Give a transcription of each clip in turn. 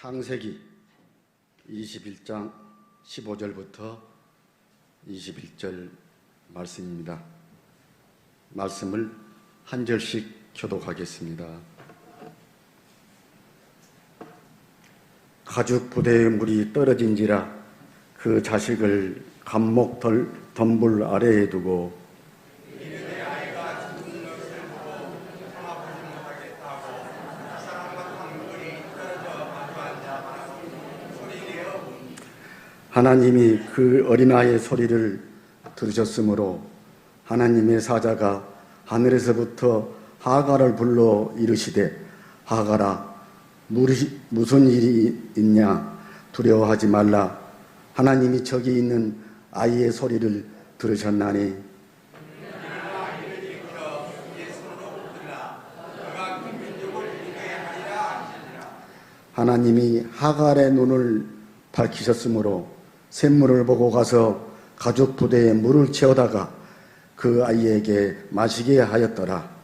창세기 21장 15절부터 21절 말씀입니다. 말씀을 한 절씩 교독하겠습니다. 가죽 부대의 물이 떨어진지라 그 자식을 감목 덜 덤불 아래에 두고 하나님이 그 어린아이의 소리를 들으셨으므로 하나님의 사자가 하늘에서부터 하가를 불러 이르시되 하가라 무슨 일이 있냐? 두려워하지 말라. 하나님이 저기 있는 아이의 소리를 들으셨나니. 하나님이 하갈의 눈을 밝히셨으므로 샘물을 보고 가서 가죽 부대에 물을 채우다가 그 아이에게 마시게 하였더라.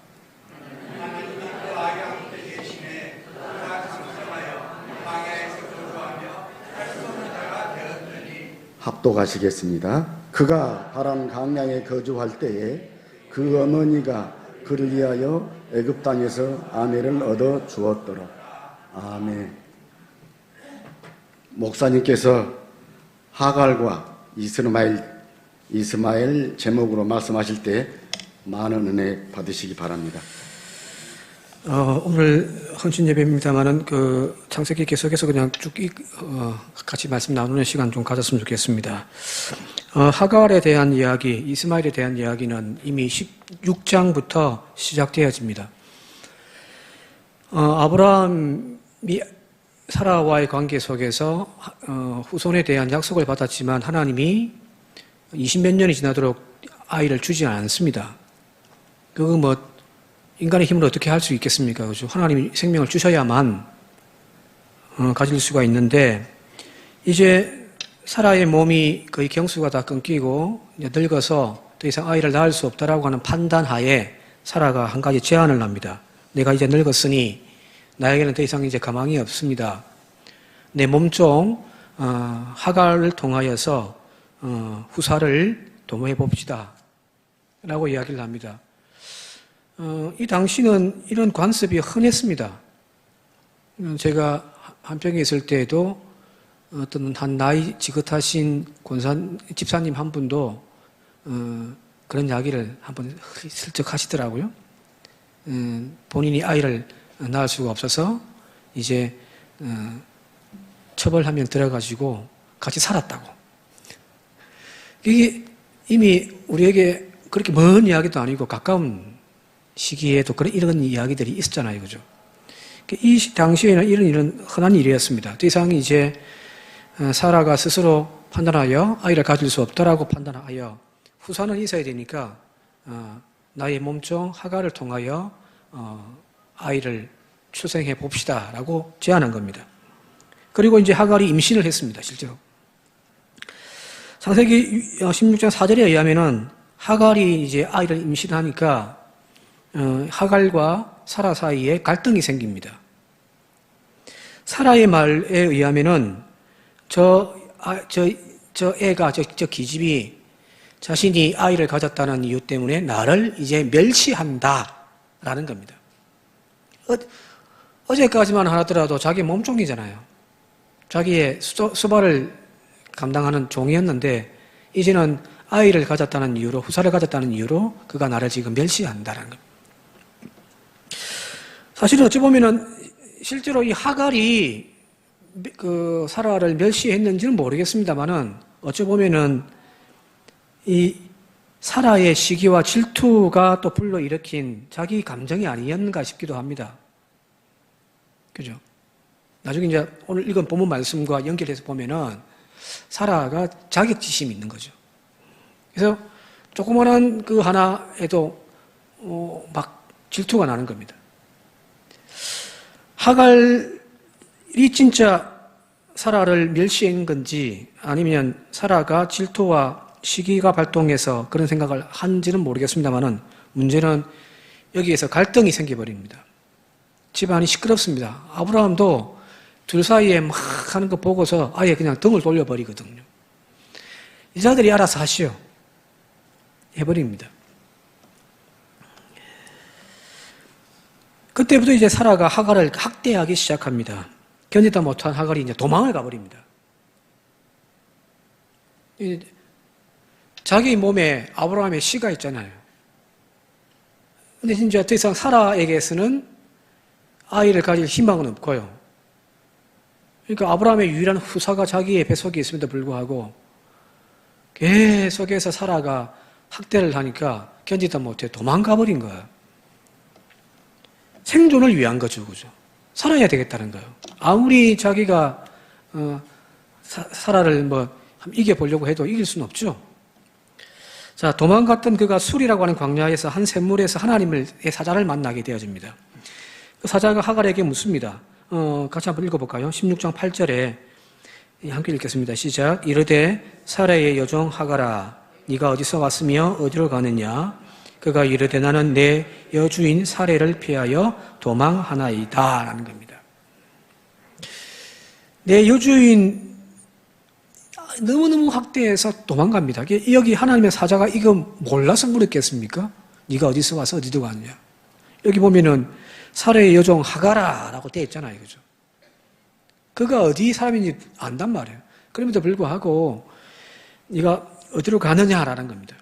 합독하시겠습니다. 그가 바람 강량에 거주할 때에 그 어머니가 그를 위하여 애굽 땅에서 아내를 얻어 주었더라. 아멘. 목사님께서 하갈과 이스마엘 이스마엘 제목으로 말씀하실 때 많은 은혜 받으시기 바랍니다. 어, 오늘 헌신 예배입니다만은 그 창세기 계속해서 그냥 쭉 이- 어, 같이 말씀 나누는 시간 좀 가졌으면 좋겠습니다. 어, 하갈에 대한 이야기, 이스마엘에 대한 이야기는 이미 16장부터 시작되어집니다. 어, 아브라함이 사라와의 관계 속에서 어, 후손에 대한 약속을 받았지만 하나님이 20몇 년이 지나도록 아이를 주지 않습니다. 그거 뭐 인간의 힘으로 어떻게 할 수 있겠습니까? 그죠? 하나님이 생명을 주셔야만 어, 가질 수가 있는데 이제 사라의 몸이 거의 경수가 다 끊기고 늙어서 더 이상 아이를 낳을 수 없다라고 하는 판단하에 사라가 한 가지 제안을 합니다. 내가 이제 늙었으니 나에게는 더 이상 이제 가망이 없습니다. 내 몸종 어, 하갈을 통하여서 어, 후사를 도모해 봅시다. 라고 이야기를 합니다. 어, 이 당시는 이런 관습이 흔했습니다. 음, 제가 한평에 있을 때에도 어떤 한 나이 지긋하신 권산 집사님 한 분도 어, 그런 이야기를 한번 슬쩍 하시더라고요. 음, 본인이 아이를 낳을 수가 없어서 이제 어, 처벌 한 명 들어가지고 같이 살았다고. 이게 이미 우리에게 그렇게 먼 이야기도 아니고 가까운 시기에도 그런 이런 이야기들이 있었잖아요, 그죠? 이 당시에는 이런 일은 흔한 일이었습니다. 더 이상 이제 어, 사라가 스스로 판단하여 아이를 가질 수 없다라고 판단하여 후사는 있어야 되니까 어, 나의 몸종 하가를 통하여 어, 아이를 출생해 봅시다 라고 제안한 겁니다. 그리고 이제 하갈이 임신을 했습니다, 실제로. 창세기 16장 4절에 의하면은 하갈이 이제 아이를 임신하니까 어, 하갈과 사라 사이에 갈등이 생깁니다. 사라의 말에 의하면은 저, 아, 저, 저 애가, 저, 저 기집이 자신이 아이를 가졌다는 이유 때문에 나를 이제 멸시한다. 라는 겁니다. 어, 어제까지만 하더라도 자기 몸종이잖아요. 자기의 수, 수발을 감당하는 종이었는데, 이제는 아이를 가졌다는 이유로, 후사를 가졌다는 이유로 그가 나를 지금 멸시한다는 겁니다. 사실은 어찌 보면은 실제로 이 하갈이 그 사라를 멸시했는지는 모르겠습니다만은 어찌 보면은 이 사라의 시기와 질투가 또 불러일으킨 자기 감정이 아니었는가 싶기도 합니다. 그죠? 나중에 이제 오늘 읽은 본문 말씀과 연결해서 보면은 사라가 자격지심이 있는 거죠. 그래서 조그만한 그 하나에도 어, 막 질투가 나는 겁니다. 하갈이 진짜 사라를 멸시한 건지 아니면 사라가 질투와 시기가 발동해서 그런 생각을 한지는 모르겠습니다만은 문제는 여기에서 갈등이 생겨버립니다. 집안이 시끄럽습니다. 아브라함도 둘 사이에 막 하는 거 보고서 아예 그냥 등을 돌려버리거든요. 여자들이 알아서 하시오. 해버립니다. 그때부터 이제 사라가 하갈을 학대하기 시작합니다. 견디다 못한 하갈이 이제 도망을 가버립니다. 이 자기 몸에 아브라함의 씨가 있잖아요. 근데 진짜 더 이상 사라에게서는 아이를 가질 희망은 없고요. 그러니까 아브라함의 유일한 후사가 자기의 뱃속에 있음에도 불구하고 계속해서 사라가 학대를 하니까 견디다 못해 도망가 버린 거예요. 생존을 위한 거죠, 그죠? 살아야 되겠다는 거예요. 아무리 자기가 어, 사, 사라를 뭐 이겨 보려고 해도 이길 수는 없죠. 자, 도망갔던 그가 술이라고 하는 광야에서 한 샘물에서 하나님의 사자를 만나게 되어집니다. 그 사자가 하갈에게 묻습니다. 어, 같이 한번 읽어볼까요? 16장 8절에 함께 읽겠습니다. 시작. 이르되 사라의 여종 하갈아, 네가 어디서 왔으며 어디로 가느냐? 그가 이르되 나는 내 여주인 사례를 피하여 도망하나이다. 라는 겁니다. 내 여주인 너무너무 학대해서 도망갑니다. 여기 하나님의 사자가 이거 몰라서 물었겠습니까? 네가 어디서 와서 어디로 가느냐? 여기 보면은 사례의 여종 하가라라고 되어 있잖아요. 그죠? 그가 어디 사람인지 안단 말이에요. 그럼에도 불구하고 네가 어디로 가느냐라는 겁니다.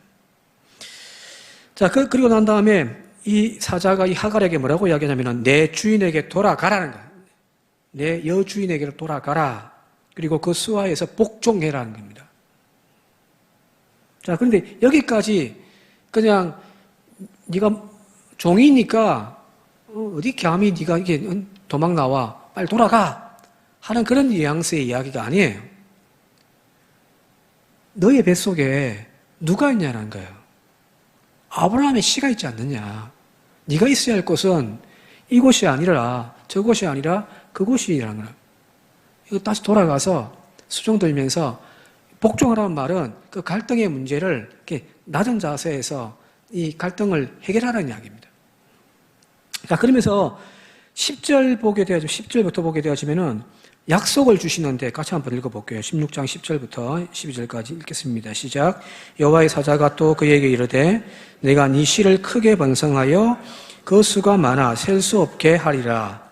자, 그, 그리고 난 다음에 이 사자가 이 하갈에게 뭐라고 이야기하냐면은 내 주인에게 돌아가라는 거예요. 내 여주인에게로 돌아가라. 그리고 그 수하에서 복종해라는 겁니다. 자, 그런데 여기까지 그냥 네가 종이니까 어, 어디 감히 네가 이게 도망 나와 빨리 돌아가 하는 그런 뉘앙스의 이야기가 아니에요. 너의 뱃속에 누가 있냐는 거예요. 아브라함의 씨가 있지 않느냐. 네가 있어야 할 곳은 이곳이 아니라 저곳이 아니라 그곳이라는 거예요. 이거 다시 돌아가서 수정 들면서 복종하라는 말은 그 갈등의 문제를 이렇게 낮은 자세에서 이 갈등을 해결하라는 이야기입니다. 자, 그러면서 10절 보게 되어지면, 10절부터 보게 되어지면은 약속을 주시는데 같이 한번 읽어볼게요. 16장 10절부터 12절까지 읽겠습니다. 시작. 여호와의 사자가 또 그에게 이르되 내가 네 씨를 크게 번성하여 그 수가 많아 셀 수 없게 하리라.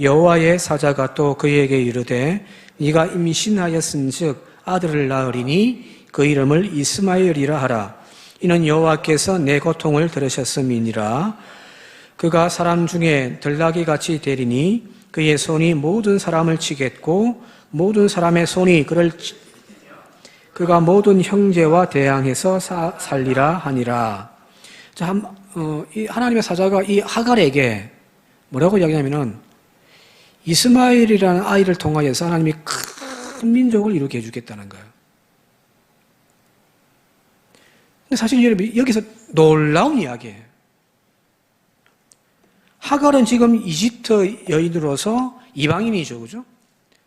여호와의 사자가 또 그에게 이르되 네가 임신하였은즉 아들을 낳으리니 그 이름을 이스마엘이라 하라. 이는 여호와께서 내 고통을 들으셨음이니라. 그가 사람 중에 들나귀 같이 되리니 그의 손이 모든 사람을 치겠고 모든 사람의 손이 그를 치- 그가 모든 형제와 대항해서 사- 살리라 하니라. 자, 한- 어, 이 하나님의 사자가 이 하갈에게 뭐라고 이야기하냐면은 이스마엘이라는 아이를 통하여서 하나님이 큰 민족을 이루게 해주겠다는 거예요. 근데 사실 여러분 여기서 놀라운 이야기예요. 하갈은 지금 이집트 여인으로서 이방인이죠, 그죠?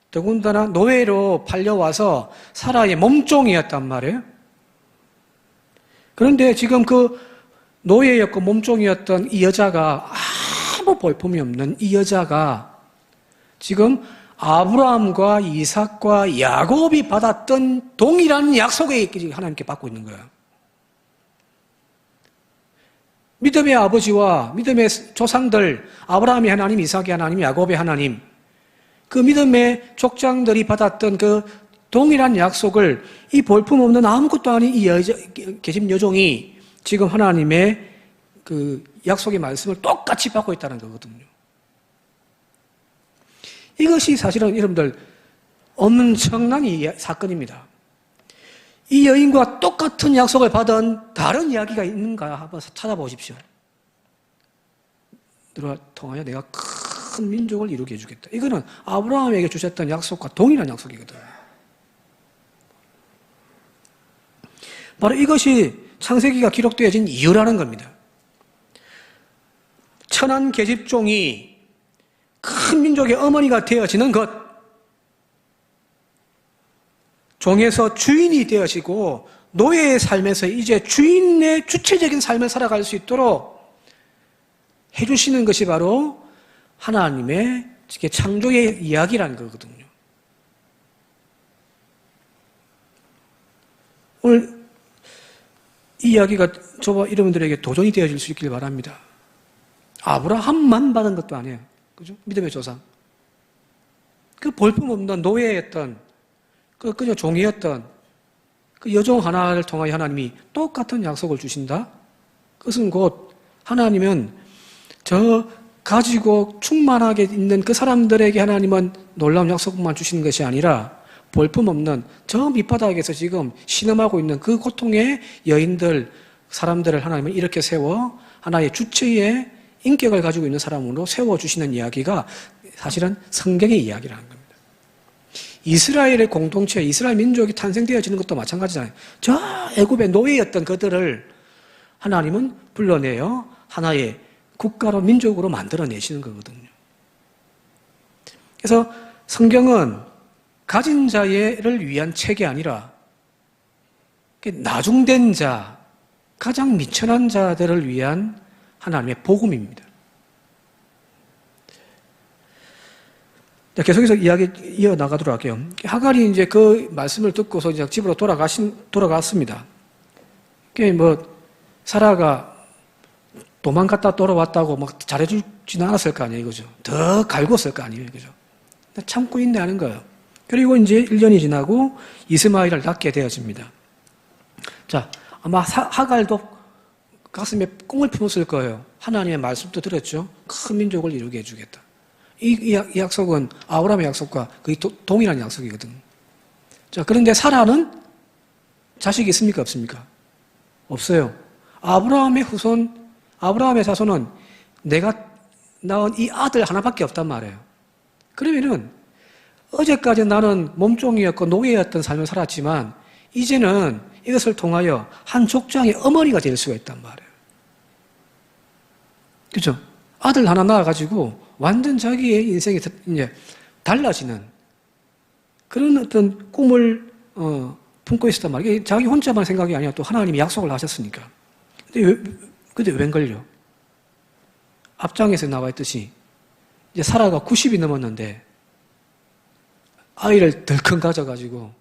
더군다나 노예로 팔려와서 사라의 몸종이었단 말이에요. 그런데 지금 그 노예였고 몸종이었던 이 여자가 아무 볼품이 없는 이 여자가 지금 아브라함과 이삭과 야곱이 받았던 동일한 약속을 하나님께 받고 있는 거예요. 믿음의 아버지와 믿음의 조상들, 아브라함의 하나님, 이삭의 하나님, 야곱의 하나님, 그 믿음의 족장들이 받았던 그 동일한 약속을 이 볼품없는 아무것도 아닌 이 여자, 계신 여종이 지금 하나님의 그 약속의 말씀을 똑같이 받고 있다는 거거든요. 이것이 사실은 여러분들 엄청난 이 사건입니다. 이 여인과 똑같은 약속을 받은 다른 이야기가 있는가 한번 찾아보십시오. 들어 통하여 내가 큰 민족을 이루게 해주겠다. 이거는 아브라함에게 주셨던 약속과 동일한 약속이거든요. 바로 이것이 창세기가 기록되어진 이유라는 겁니다. 천한 계집종이 큰 민족의 어머니가 되어지는 것, 종에서 주인이 되어지고 노예의 삶에서 이제 주인의 주체적인 삶을 살아갈 수 있도록 해주시는 것이 바로 하나님의 창조의 이야기라는 거거든요. 오늘 이 이야기가 저와 여러분들에게 도전이 되어질 수 있길 바랍니다. 아브라함만 받은 것도 아니에요. 그죠? 믿음의 조상. 그 볼품없는 노예였던, 그 그저 종이었던 그 여종 하나를 통하여 하나님이 똑같은 약속을 주신다? 그것은 곧 하나님은 저 가지고 충만하게 있는 그 사람들에게 하나님은 놀라운 약속만 주시는 것이 아니라 볼품없는 저 밑바닥에서 지금 신음하고 있는 그 고통의 여인들, 사람들을 하나님은 이렇게 세워 하나의 주체의 인격을 가지고 있는 사람으로 세워주시는 이야기가 사실은 성경의 이야기라는 겁니다. 이스라엘의 공동체, 이스라엘 민족이 탄생되어지는 것도 마찬가지잖아요. 저 애굽의 노예였던 그들을 하나님은 불러내어 하나의 국가로 민족으로 만들어내시는 거거든요. 그래서 성경은 가진 자를 위한 책이 아니라 나중된 자, 가장 미천한 자들을 위한 하나님의 복음입니다. 자, 계속해서 이야기 이어 나가도록 할게요. 하갈이 이제 그 말씀을 듣고서 이제 집으로 돌아가신 돌아갔습니다. 그게 뭐 사라가 도망갔다 돌아왔다고 막 잘해주지는 않았을 거 아니에요, 그죠? 더 갈궜을 거 아니에요, 그죠? 참고 있네 하는 거예요. 그리고 이제 1년이 지나고 이스마엘을 낳게 되어집니다. 자, 아마 사- 하갈도 가슴에 꿈을 품었을 거예요. 하나님의 말씀도 들었죠. 큰 민족을 이루게 해주겠다. 이, 이 약속은 아브라함의 약속과 거의 도- 동일한 약속이거든. 자, 그런데 사라는 자식이 있습니까? 없습니까? 없어요. 아브라함의 후손, 아브라함의 자손은 내가 낳은 이 아들 하나밖에 없단 말이에요. 그러면은 어제까지 나는 몸종이었고 노예였던 삶을 살았지만 이제는 이것을 통하여 한 족장의 어머니가 될 수가 있단 말이에요. 그죠? 아들 하나 낳아가지고 완전 자기의 인생이 이제 달라지는 그런 어떤 꿈을 어, 품고 있었단 말이에요. 자기 혼자만 생각이 아니라 또 하나님이 약속을 하셨으니까. 근데 왜, 근데 웬걸요? 앞장에서 나와 있듯이 이제 사라가 90이 넘었는데 아이를 덜컹 가져가지고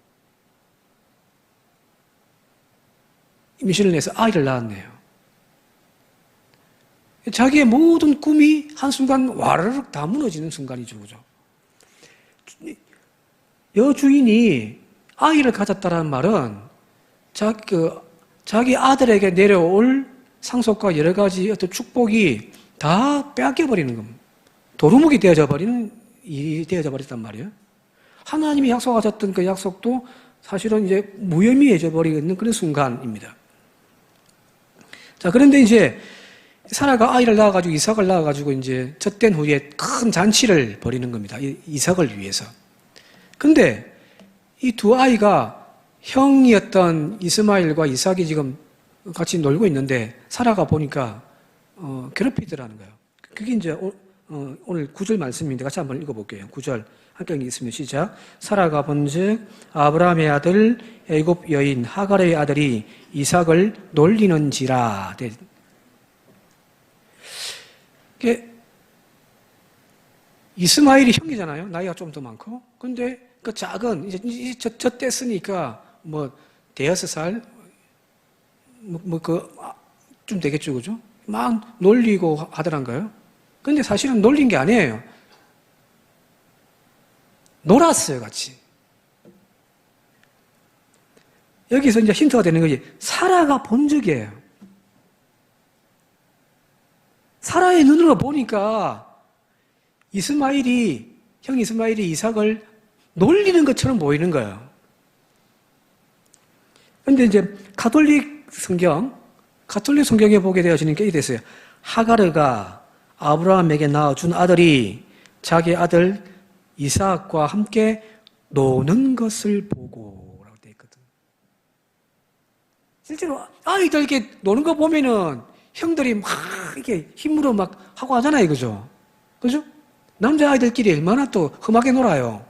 임신을 해서 아이를 낳았네요. 자기의 모든 꿈이 한순간 와르륵 다 무너지는 순간이죠. 그죠? 여주인이 아이를 가졌다는 말은 자기, 그, 자기 아들에게 내려올 상속과 여러 가지 어떤 축복이 다 빼앗겨버리는 겁니다. 도루묵이 되어져 버리는 일이 되어져 버렸단 말이에요. 하나님이 약속하셨던 그 약속도 사실은 이제 무의미해져 버리는 그런 순간입니다. 자, 그런데 이제 사라가 아이를 낳아가지고 이삭을 낳아가지고 이제 젖된 후에 큰 잔치를 벌이는 겁니다. 이- 이삭을 위해서. 근데 이 두 아이가 형이었던 이스마일과 이삭이 지금 같이 놀고 있는데 사라가 보니까 어, 괴롭히더라는 거예요. 그게 이제 오, 어, 오늘 구절 말씀인데 같이 한번 읽어볼게요. 구절 함께 읽겠습니다. 시작. 사라가 본즉 아브라함의 아들 애굽 여인 하갈의 아들이 이삭을 놀리는지라. 네. 이게 이스마일이 형이잖아요. 나이가 좀 더 많고. 근데 그 작은 이제 저, 저 뗐으니까 뭐 대여섯 살 뭐그좀 되겠죠, 그죠? 막 놀리고 하- 하더란가요? 근데 사실은 놀린 게 아니에요. 놀았어요, 같이. 여기서 이제 힌트가 되는 거지. 사라가 본 적이에요. 사라의 눈으로 보니까 이스마일이, 형 이스마일이 이삭을 놀리는 것처럼 보이는 거예요. 근데 이제 가톨릭 성경, 가톨릭 성경에 보게 되어지는 게 이래 있어요. 하가르가 아브라함에게 낳아준 아들이 자기 아들 이삭과 함께 노는 것을 보고 라고 되어 있거든. 실제로 아이들 이렇게 노는 거 보면은 형들이 막 이렇게 힘으로 막 하고 하잖아요. 그죠? 그죠? 남자 아이들끼리 얼마나 또 험하게 놀아요.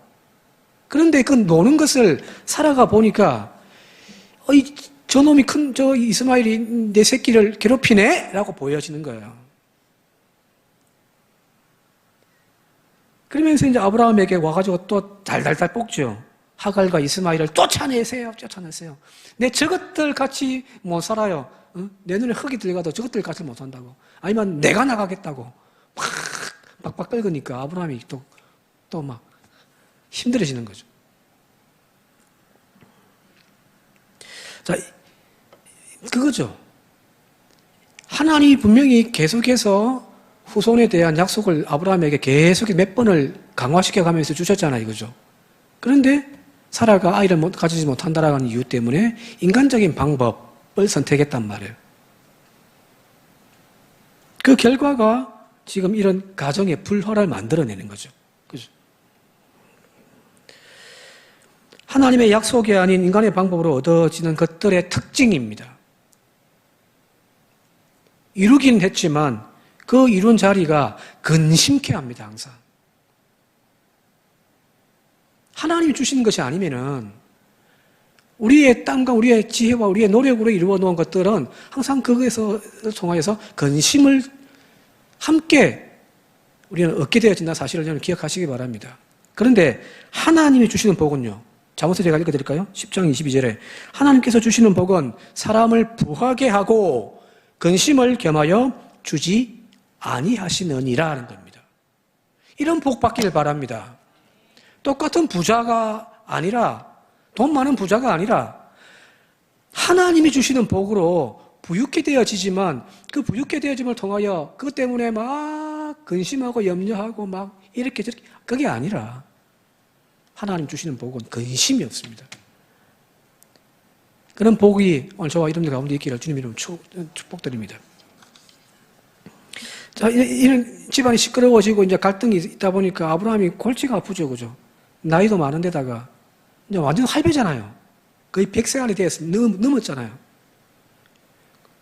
그런데 그 노는 것을 살아가 보니까 어, 이, 저놈이 큰, 저 이스마일이 내 새끼를 괴롭히네? 라고 보여지는 거예요. 그러면서 이제 아브라함에게 와가지고 또 달달달 볶죠. 하갈과 이스마엘을 쫓아내세요. 쫓아내세요. 내 저것들 같이 못 살아요. 어? 내 눈에 흙이 들어가도 저것들 같이 못 산다고. 아니면 내가 나가겠다고. 막 빡빡 끓으니까 아브라함이 또, 또 막 힘들어지는 거죠. 자, 그거죠. 하나님이 분명히 계속해서 후손에 대한 약속을 아브라함에게 계속 몇 번을 강화시켜 가면서 주셨잖아요, 이거죠. 그런데 사라가 아이를 못, 가지지 못한다라는 이유 때문에 인간적인 방법을 선택했단 말이에요. 그 결과가 지금 이런 가정의 불화를 만들어내는 거죠. 그죠? 하나님의 약속이 아닌 인간의 방법으로 얻어지는 것들의 특징입니다. 이루긴 했지만 그 이룬 자리가 근심케 합니다, 항상. 하나님이 주시는 것이 아니면은 우리의 땀과 우리의 지혜와 우리의 노력으로 이루어 놓은 것들은 항상 그것에서 통하여서 근심을 함께 우리는 얻게 되어진다 사실을 여러분 기억하시기 바랍니다. 그런데 하나님이 주시는 복은요. 잠언서 제가 읽어드릴까요? 10장 22절에 하나님께서 주시는 복은 사람을 부하게 하고 근심을 겸하여 주지 아니하시느니라 하는 겁니다. 이런 복 받기를 바랍니다. 똑같은 부자가 아니라 돈 많은 부자가 아니라 하나님이 주시는 복으로 부유케 되어지지만 그 부유케 되어짐을 통하여 그것 때문에 막 근심하고 염려하고 막 이렇게 저렇게 그게 아니라 하나님 주시는 복은 근심이 없습니다. 그런 복이 오늘 저와 여러분들 가운데 있기를 주님 이름 축복드립니다. 자, 이- 이런 집안이 시끄러워지고 이제 갈등이 있다 보니까 아브라함이 골치가 아프죠, 그죠? 나이도 많은데다가 이제 완전 할배잖아요. 거의 100세 안에 되었, 넘, 넘었잖아요.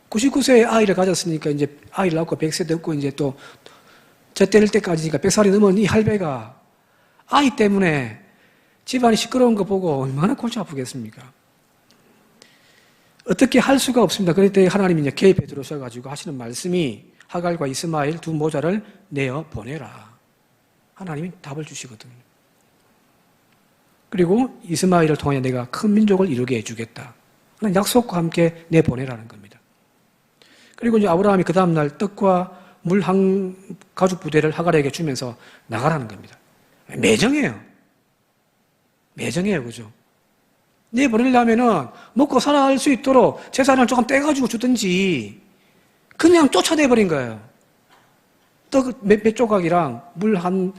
99세에 아이를 가졌으니까 이제 아이를 낳고 100세 됐고 이제 또저 때릴 때까지니까 100살이 넘은 이 할배가 아이 때문에 집안이 시끄러운 거 보고 얼마나 골치 아프겠습니까? 어떻게 할 수가 없습니다. 때 하나님이 이제 개입해 들어오셔가지고 하시는 말씀이 하갈과 이스마엘 두 모자를 내어 보내라. 하나님이 답을 주시거든요. 그리고 이스마엘을 통해 내가 큰 민족을 이루게 해주겠다. 약속과 함께 내보내라는 겁니다. 그리고 이제 아브라함이 그 다음날 떡과 물 한 가죽 부대를 하갈에게 주면서 나가라는 겁니다. 매정해요. 매정해요, 그죠? 내보내려면은 먹고 살아갈 수 있도록 재산을 조금 떼가지고 주든지 그냥 쫓아내버린 거예요. 떡 몇, 몇 조각이랑 물 한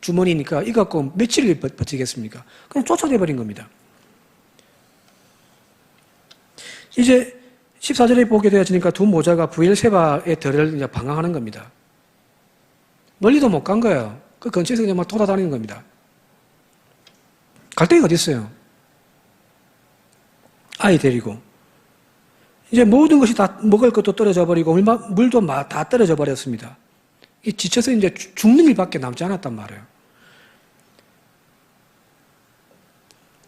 주머니니까 이거 갖고 며칠을 버- 버티겠습니까? 그냥 쫓아내버린 겁니다. 이제 14절에 보게 되어지니까 두 모자가 부엘세바의 덜을 이제 방황하는 겁니다. 멀리도 못 간 거예요. 그 근처에서 그냥 막 돌아다니는 겁니다. 갈 데가 어디 있어요? 아이 데리고. 이제 모든 것이 다 먹을 것도 떨어져 버리고 물도 마- 다 떨어져 버렸습니다. 이 지쳐서 이제 죽- 죽는 일밖에 남지 않았단 말이에요.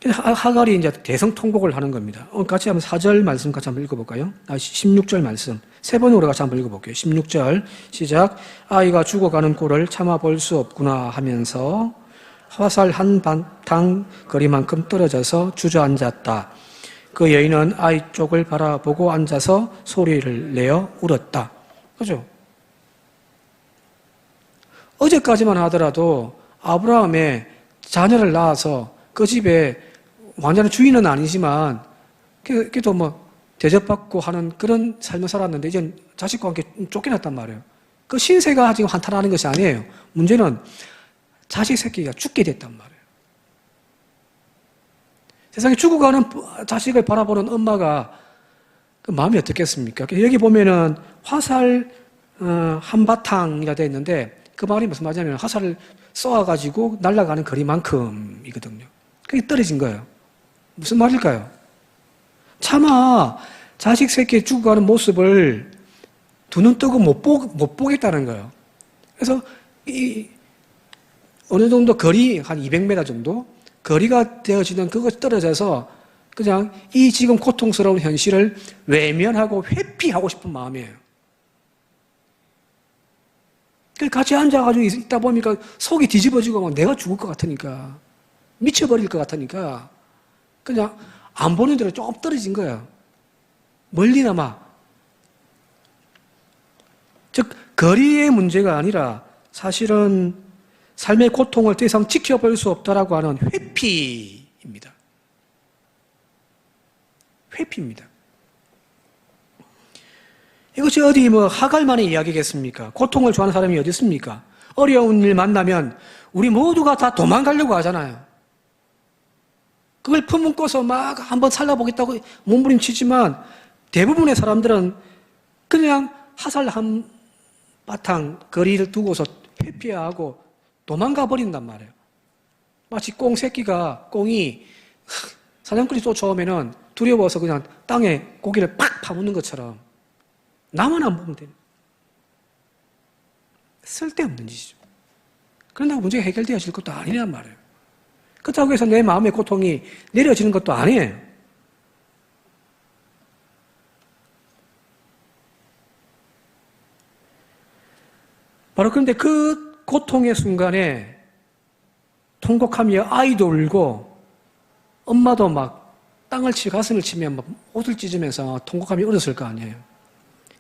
하- 하갈이 이제 대성통곡을 하는 겁니다. 어, 같이 한번 4절 말씀 같이 한번 읽어볼까요? 아, 16절 말씀. 세 번으로 같이 한번 읽어볼게요. 16절 시작. 아이가 죽어가는 꼴을 참아볼 수 없구나 하면서 화살 한 바탕 거리만큼 떨어져서 주저앉았다. 그 여인은 아이 쪽을 바라보고 앉아서 소리를 내어 울었다. 그죠? 어제까지만 하더라도 아브라함의 자녀를 낳아서 그 집에 완전한 주인은 아니지만 그- 그래도 뭐 대접받고 하는 그런 삶을 살았는데 이제 자식과 함께 쫓겨났단 말이에요. 그 신세가 지금 한탄하는 것이 아니에요. 문제는 자식 새끼가 죽게 됐단 말이에요. 세상에 죽어가는 자식을 바라보는 엄마가 그 마음이 어떻겠습니까? 여기 보면은 화살 어, 한바탕이라 되어 있는데 그 말이 무슨 말이냐면 화살을 쏘아가지고 날아가는 거리만큼이거든요. 그게 떨어진 거예요. 무슨 말일까요? 차마 자식 새끼 죽어가는 모습을 두 눈 뜨고 못, 보, 못 보겠다는 거예요. 그래서 이 어느 정도 거리 한 200m 정도 거리가 되어지는 그것이 떨어져서 그냥 이 지금 고통스러운 현실을 외면하고 회피하고 싶은 마음이에요. 그 같이 앉아가지고 있다 보니까 속이 뒤집어지고 막 내가 죽을 것 같으니까 미쳐버릴 것 같으니까 그냥 안 보는 대로 조금 떨어진 거야. 멀리나마. 즉 거리의 문제가 아니라 사실은 삶의 고통을 더 이상 지켜볼 수 없다라고 하는 회피입니다. 회피입니다. 이것이 어디 뭐 하갈만의 이야기겠습니까? 고통을 좋아하는 사람이 어디 있습니까? 어려운 일 만나면 우리 모두가 다 도망가려고 하잖아요. 그걸 품은고서 막 한번 살아보겠다고 몸부림치지만 대부분의 사람들은 그냥 화살 한 바탕 거리를 두고서 회피하고 도망가 버린단 말이에요. 마치 꽁 새끼가 꽁이 사냥꾼이 쫓아오면은 두려워서 그냥 땅에 고기를 팍 파묻는 것처럼 나만 안 보면 되는 쓸데없는 짓이죠. 그런다고 문제가 해결되어질 것도 아니란 말이에요. 그렇다고 해서 내 마음의 고통이 내려지는 것도 아니에요. 바로 그런데 그 고통의 순간에 통곡하며 아이도 울고 엄마도 막 땅을 치 가슴을 치며 막 옷을 찢으면서 통곡하며 울었을 거 아니에요.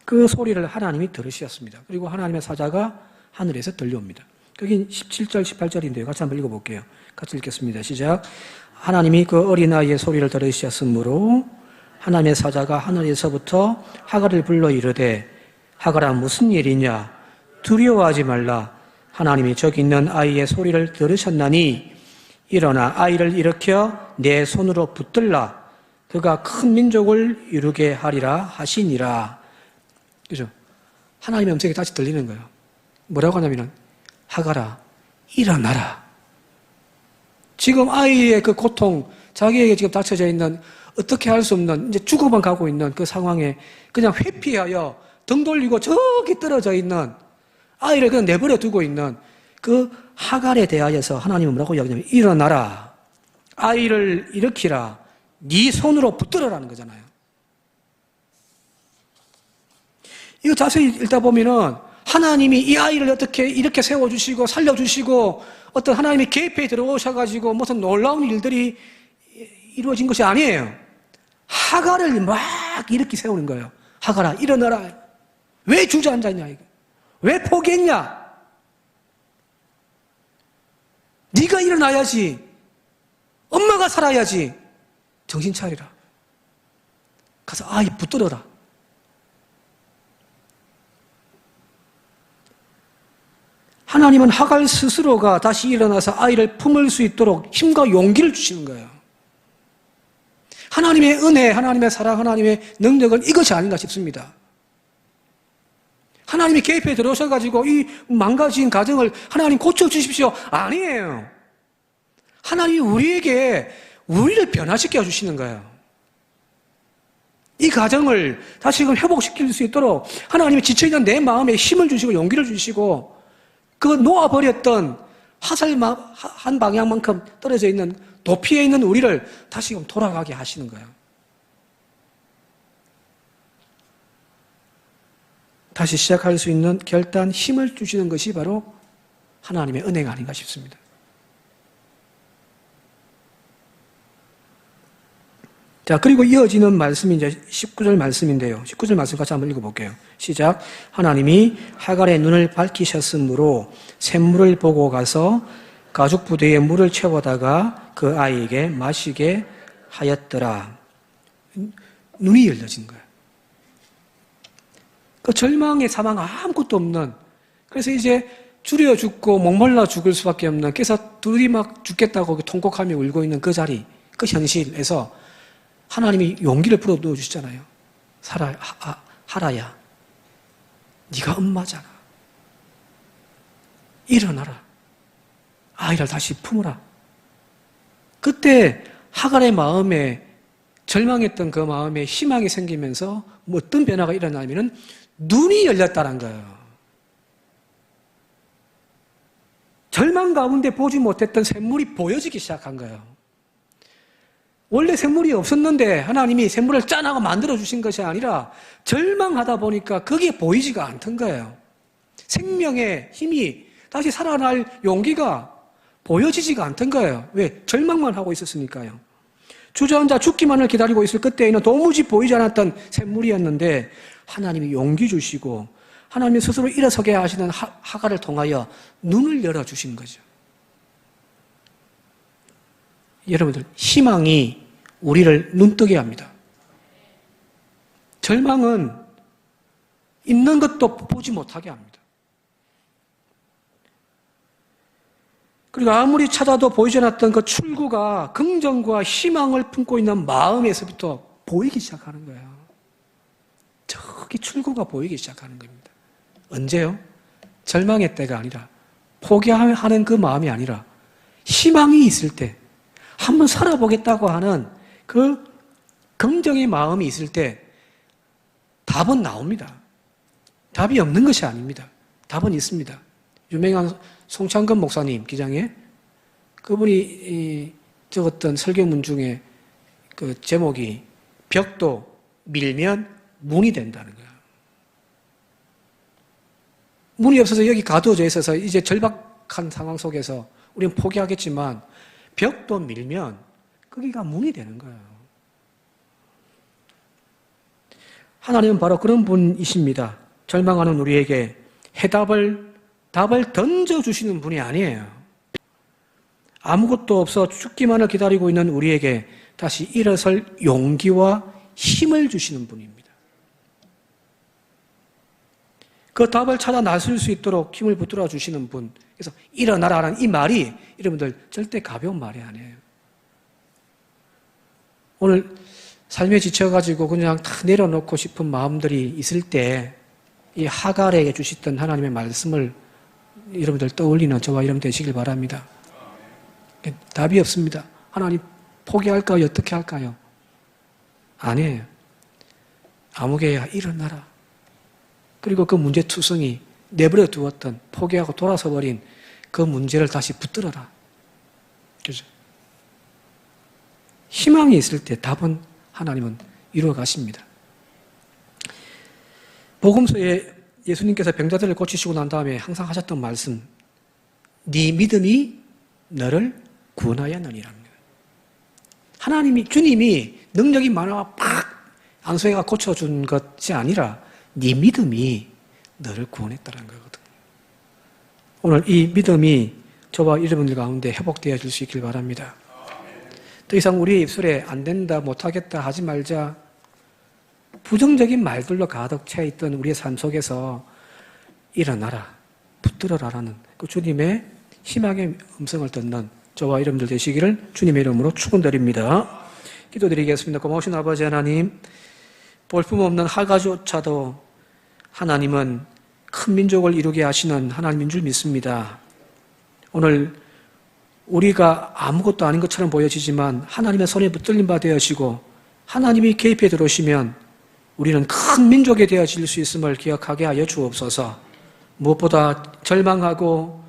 그 소리를 하나님이 들으셨습니다. 그리고 하나님의 사자가 하늘에서 들려옵니다. 여기 17절, 18절인데요. 같이 한번 읽어볼게요. 같이 읽겠습니다. 시작. 하나님이 그 어린아이의 소리를 들으셨으므로 하나님의 사자가 하늘에서부터 하갈을 불러 이르되 하갈아 무슨 일이냐 두려워하지 말라 하나님이 저기 있는 아이의 소리를 들으셨나니 일어나 아이를 일으켜 내 손으로 붙들라 그가 큰 민족을 이루게 하리라 하시니라 그죠? 하나님의 음성이 다시 들리는 거예요. 뭐라고 하냐면은 하가라 일어나라. 지금 아이의 그 고통, 자기에게 지금 닥쳐져 있는 어떻게 할 수 없는 이제 죽어만 가고 있는 그 상황에 그냥 회피하여 등 돌리고 저기 떨어져 있는 아이를 그냥 내버려 두고 있는 그 하갈에 대하여서 하나님은 뭐라고 이야기하냐면 일어나라. 아이를 일으키라. 네 손으로 붙들어라는 거잖아요. 이거 자세히 읽다 보면은 하나님이 이 아이를 어떻게 이렇게 세워주시고 살려주시고 어떤 하나님이 개입해 들어오셔가지고 무슨 놀라운 일들이 이루어진 것이 아니에요. 하가를 막 이렇게 세우는 거예요. 하가라, 일어나라. 왜 주저앉았냐, 이거. 왜 포기했냐? 네가 일어나야지. 엄마가 살아야지. 정신 차리라. 가서 아이 붙들어라. 하나님은 하갈 스스로가 다시 일어나서 아이를 품을 수 있도록 힘과 용기를 주시는 거예요. 하나님의 은혜, 하나님의 사랑, 하나님의 능력은 이것이 아닌가 싶습니다. 하나님이 개입해 들어오셔가지고 이 망가진 가정을 하나님 고쳐주십시오. 아니에요. 하나님이 우리에게 우리를 변화시켜 주시는 거예요. 이 가정을 다시금 회복시킬 수 있도록 하나님이 지쳐있는 내 마음에 힘을 주시고 용기를 주시고 그 놓아버렸던 화살 한 방향만큼 떨어져 있는 도피에 있는 우리를 다시금 돌아가게 하시는 거예요. 다시 시작할 수 있는 결단, 힘을 주시는 것이 바로 하나님의 은혜가 아닌가 싶습니다. 자, 그리고 이어지는 말씀이 이제 19절 말씀인데요. 19절 말씀 같이 한번 읽어볼게요. 시작. 하나님이 하갈의 눈을 밝히셨으므로 샘물을 보고 가서 가죽 부대에 물을 채워다가 그 아이에게 마시게 하였더라. 눈이 열려진 거예요. 그 절망의 사망 아무것도 없는 그래서 이제 줄여 죽고 목말라 죽을 수밖에 없는 그래서 둘이 막 죽겠다고 통곡하며 울고 있는 그 자리 그 현실에서 하나님이 용기를 불어 넣어 주시잖아요. 살아 하, 하라야. 네가 엄마잖아. 일어나라. 아이를 다시 품으라. 그때 하갈의 마음에 절망했던 그 마음에 희망이 생기면서 뭐 어떤 변화가 일어나면은 눈이 열렸다는 거예요. 절망 가운데 보지 못했던 샘물이 보여지기 시작한 거예요. 원래 샘물이 없었는데 하나님이 샘물을 짠하고 만들어 주신 것이 아니라 절망하다 보니까 그게 보이지가 않던 거예요. 생명의 힘이 다시 살아날 용기가 보여지지가 않던 거예요. 왜? 절망만 하고 있었으니까요. 주저앉아 죽기만을 기다리고 있을 그때에는 도무지 보이지 않았던 샘물이었는데 하나님이 용기 주시고 하나님이 스스로 일어서게 하시는 하, 하가를 통하여 눈을 열어 주신 거죠. 여러분들, 희망이 우리를 눈뜨게 합니다. 절망은 있는 것도 보지 못하게 합니다. 그리고 아무리 찾아도 보이지 않았던 그 출구가 긍정과 희망을 품고 있는 마음에서부터 보이기 시작하는 거예요. 저기 출구가 보이기 시작하는 겁니다. 언제요? 절망의 때가 아니라 포기하는 그 마음이 아니라 희망이 있을 때 한번 살아보겠다고 하는 그 긍정의 마음이 있을 때 답은 나옵니다. 답이 없는 것이 아닙니다. 답은 있습니다. 유명한 송창근 목사님 기장에 그분이 이 적었던 설교문 중에 그 제목이 벽도 밀면 문이 된다는 거야. 문이 없어서 여기 가두어져 있어서 이제 절박한 상황 속에서 우리는 포기하겠지만 벽도 밀면 거기가 문이 되는 거예요. 하나님은 바로 그런 분이십니다. 절망하는 우리에게 해답을 답을 던져주시는 분이 아니에요. 아무것도 없어 죽기만을 기다리고 있는 우리에게 다시 일어설 용기와 힘을 주시는 분입니다. 그 답을 찾아 나설 수 있도록 힘을 붙들어 주시는 분. 그래서 일어나라는 이 말이 여러분들 절대 가벼운 말이 아니에요. 오늘 삶에 지쳐가지고 그냥 다 내려놓고 싶은 마음들이 있을 때 이 하갈에게 주셨던 하나님의 말씀을 여러분들 떠올리는 저와 여러분 되시길 바랍니다. 답이 없습니다. 하나님 포기할까요? 어떻게 할까요? 아니에요. 아무개야 일어나라. 그리고 그 문제 투성이 내버려 두었던 포기하고 돌아서 버린 그 문제를 다시 붙들어라. 그죠? 희망이 있을 때 답은 하나님은 이루어 가십니다. 복음서에 예수님께서 병자들을 고치시고 난 다음에 항상 하셨던 말씀, 네 믿음이 너를 구원하였느니랍니다. 하나님이 주님이 능력이 많아 팍 안수해가 고쳐준 것이 아니라 네 믿음이 너를 구원했다는 거거든요. 오늘 이 믿음이 저와 여러분들 가운데 회복되어 줄 수 있길 바랍니다. 더 이상 우리의 입술에 안 된다, 못하겠다 하지 말자. 부정적인 말들로 가득 차 있던 우리의 삶 속에서 일어나라, 붙들어라라는 그 주님의 희망의 음성을 듣는 저와 여러분들 되시기를 주님의 이름으로 축원드립니다. 기도드리겠습니다. 고마우신 아버지 하나님, 볼품없는 하가조차도 하나님은 큰 민족을 이루게 하시는 하나님인 줄 믿습니다. 오늘 우리가 아무것도 아닌 것처럼 보여지지만 하나님의 손에 붙들림 바 되어지고 하나님이 개입해 들어오시면 우리는 큰 민족이 되어질 수 있음을 기억하게 하여 주옵소서. 무엇보다 절망하고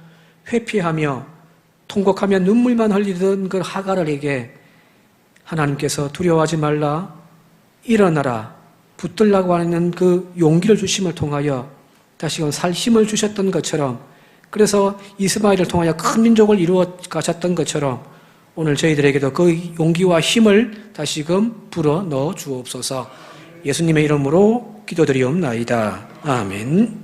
회피하며 통곡하며 눈물만 흘리던 그 하가를에게 하나님께서 두려워하지 말라 일어나라 붙들라고 하는 그 용기를 주심을 통하여 다시금 살 힘을 주셨던 것처럼 그래서 이스마엘을 통하여 큰 민족을 이루어 가셨던 것처럼 오늘 저희들에게도 그 용기와 힘을 다시금 불어 넣어 주옵소서 예수님의 이름으로 기도드리옵나이다. 아멘.